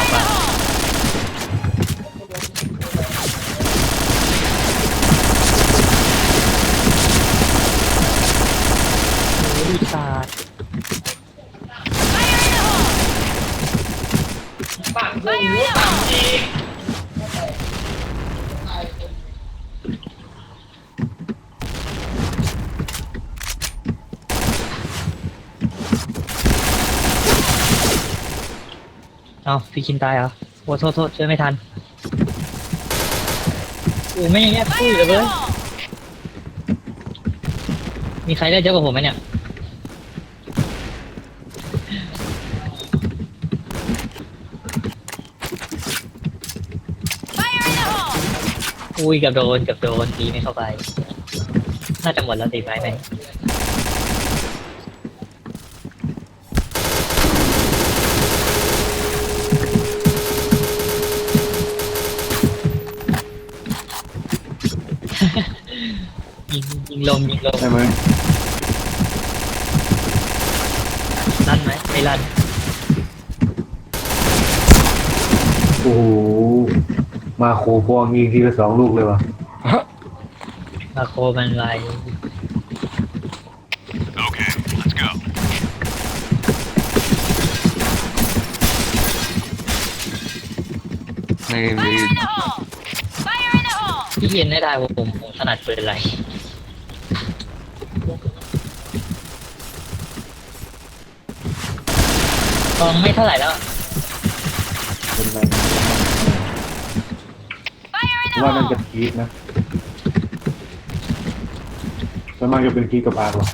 การหลายดอกบ้าง โอ้ยตาด ฝั่งกูรู้ต่ำจริง เอาพี่คินตายเหรอโอ้โทษโทษช่วยไม่ทันโอ้ไม่ยังเงี้ยปุ้ยเลยเว้ยมีใครได้เยอะกว่าผมไหมเนี่ยอุ้ยกับโดนกับโดนตีไม่เข้าไป น่าจะหมดแล้วตีไปไหม ยิงยิงลมยิงลมใช่ไหมลั่นไหมไม่ลั่นโอ้โหมาโคพวงยิงทีละสองลูกเลยวะมาโคมันไร Okay, let's go. ในในพี่เย็นได้ได้ว่าผมผมถนัดปืนอะไร กองไม่เท่าไหร่แล้วเป็นไงว่านั่นจะกีดนะส่วนมากจะเป็นกีดกับอาร์วะ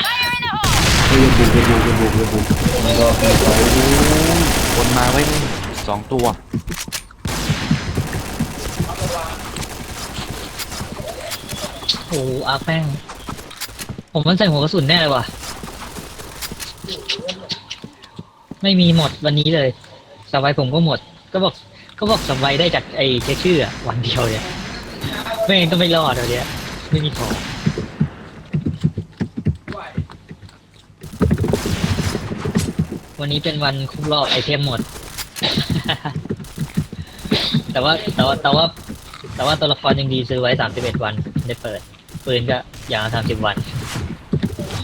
เฮ้ยอย่าบุกอย่าบุกอย่าบุกอย่าบุกมันก็ไปไปคนมาไว้นี่สองตัว โอ้โหอาร์คแม่ง ผมมันใส่หัวกระสุนแน่เลยว่ะ ไม่มีหมดวันนี้เลยสบายผมก็หมด ก็บอกก็บอกสบายได้จากไอ้เช็คชื่ออะวันเดียวเนี่ยไม่งั้นก็ไม่รอดเดี๋ยวนี้ไม่มีของวันนี้เป็นวันครบรอบไอเทมหมด แต่ว่าแต่ว่าแต่ว่าแต่ว่าตัวละครยังดีซื้อไว้สามสิบเอ็ดวันได้เปิด ปืนก็อย่างสามสิบวัน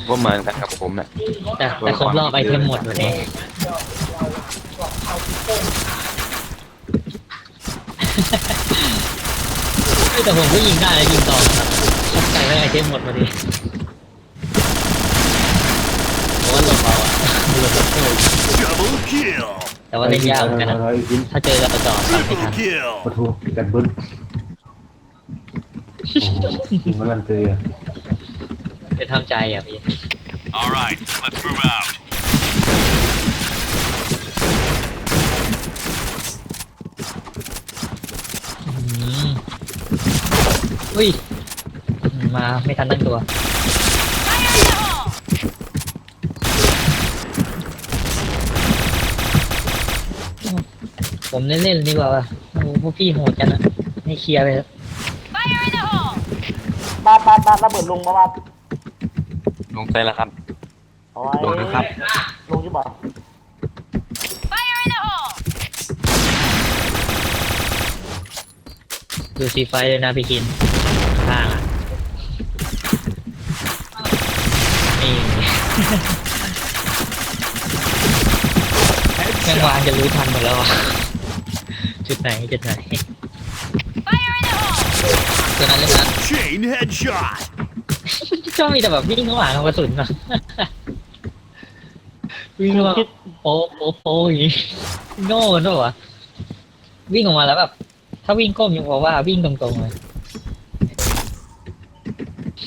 ก็เหมือนกันกับผมน่ะแต่แต่ครบรอบไอเทมหมดวันนี้แต่ผมก็ยิงได้แล้วยิงต่อครับใส่ไว้ไอเทมหมดวันนี้โอ้ยหลบเอาอะหลบเอา Double kill. แต่ว่าเล่นยากเหมือนกันนะอะไรกินถ้าเจอกับต่อตามไม่ทั Triple น kill. ปะทูกันเบิ้ลโอ้โหยิง มันลันเตยอะจะทำใจอะพี่ All right, let's move out. อืมอุ้ย มาไม่ทันตั้งตัว ผมเล่นเล่นๆดีกว่าว่ะโอ้โหพวกพี่โหดกันนะให้เคลียร์ไปเถอะ บาดบาดบาดระเบิดลงมาบาดลงใจแล้วครับเอาไว้ลงนะครับ ลงที่บ่ดูสีไฟเลยนะพี่กินข้างอะนี่ แมงวานจะรู้ทันหมดแล้วอะจุดไหนจุดไหนตัวนั้นเลยนะ Chain headshot. ชอบมีแต่แบบวิ่งเข้าหาของกระสุนอะวิ่งเข้ามาโป๊ะโป๊ะโป๊ะอย่างงี้โง่กันด้วยวะวิ่งออกมาแล้วแบบ ถ้าวิ่งก้มยังบอกว่าวิ่งตรงๆเลย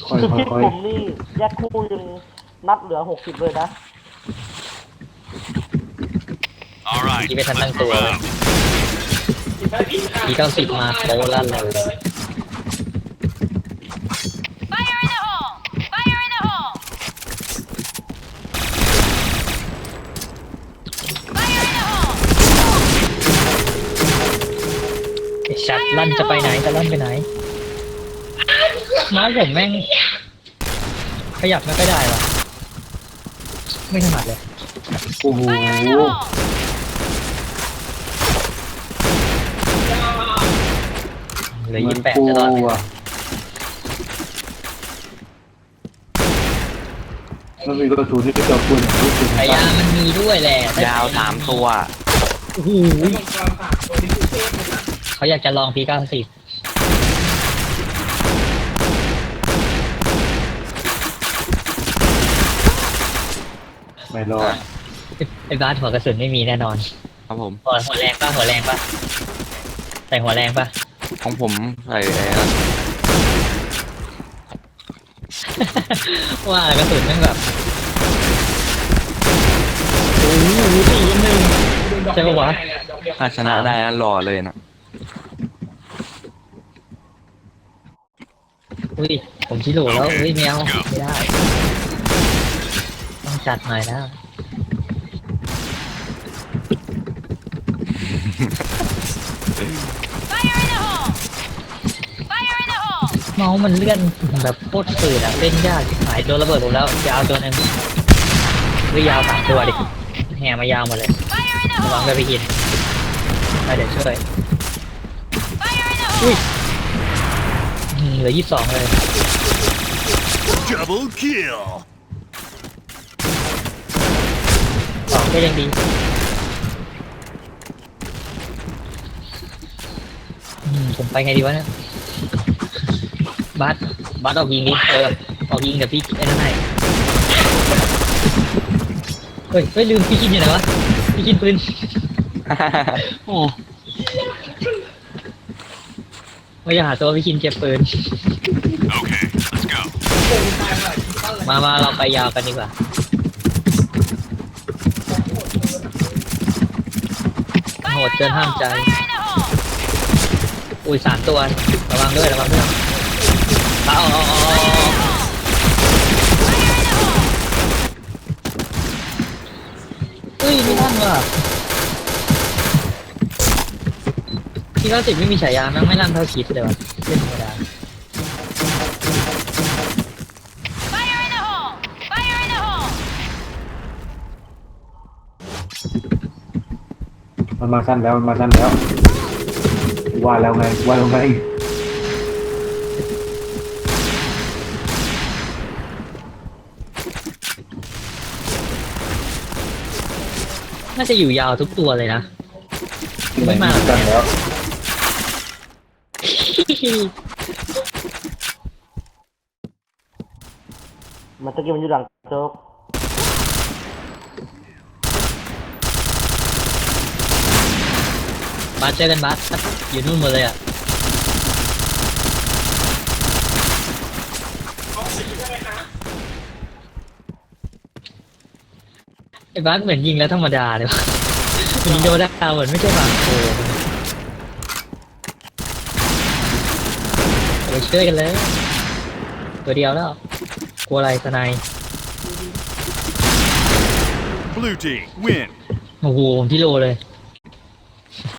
ค่อยค่อยคิดค่อยผมนี่แยกคู่ยังนับเหลือหกสิบเลยนะ All right, Give it a let's tanto, move eh. out. ทีเก้าสิบมาโป๊ะลั่นเลย ไอ้ชัดลั่น จะไปไหนจะลั่นไปไหนม้าผมแม่ง ขยับไม่ค่อยได้ว่ะ ไม่ถนัดเลย โอ้โหเหลือเหมืยี่อนสิบแปดโปรจะรอดไหมอะมันมีกระสุนที่จะปืนรู้สึกพยายามมันมีด้วยแหละยาวสามตัว โอ้โหมังกรสามตัวนี้คือเทพเลยนะเขาอยากจะลองพีเก้าสิบ ไม่รอดไอ้บ้านหัวกระสุนไม่มีแน่นอนครับผม หัวหัวแรงป่ะหัวแรงป่ะใส่หัวแรงป่ะของผมใส่อะไรนะว่ากระสุนแม่งแบบโอ้โหสี่หนึ่งใช่ปะวะถ้าชนะได้นะรอเลยนะอุ้ยผมชิโร่แล้วอุ้ยแมวไม่ได้ต้อง จัดหน่อยแล้วเมาส์มันเลื่อนแบบโคตรฝืดอะเล่นยากชิบหายโดนระเบิดผมแล้วยาวตัวหนึงหรือยาวสามตัวดิแห่มายาวหมดเลยระวังไปไปกินไปเดี๋ยวช่วยอุ้ยอืมเหลือยี่สิบสองเลย Double kill. สอง ก็ยังดีอืมผมไปไงดีวะเนี่ยบัสบัสออกยิงดิเออออกยิงเดี๋ยวพี่ไอ้นั่นให้เฮ้ยเฮ้ยลืมพี่คินอยู่ไหนวะพี่คินปืนโอ้ไม่อยากหาตัวพี่คินเจ็บปืน Okay, let's go. มามาเราไปยาวกันดีกว่า โห ดเกินห้ามใจ อุ้ยสามตัวระวังด้วยระวังด้วยเอาเอาเอาเอาอุ้ยไม่ทันว่ะที่เก้าสิบไม่มีฉายาแม่งไม่ลั่นเท่าคิดเลยว่ะเล่นธรรมดา มันมาสั้นแล้วมันมาสั้นแล้วว่าแล้วไงว่าแล้วไงน่าจะอยู่ยาวทุกตัวเลยนะ ไม่มาสั้นแล้วมันตะกี้มันอยู่หลังโจ๊ก บาสเจอกันบาสอยู่นู่นหมดเลยอะไอ้บาสเหมือนยิงแล้วธรรมดาเลยวะยิงโดนดาวเหมือนไม่ใช่บางโคไปช่วยกันเลยตัวเดียวแล้วกลัวอะไรสนาย Blue team, win. โอ้โหผมที่โลเลย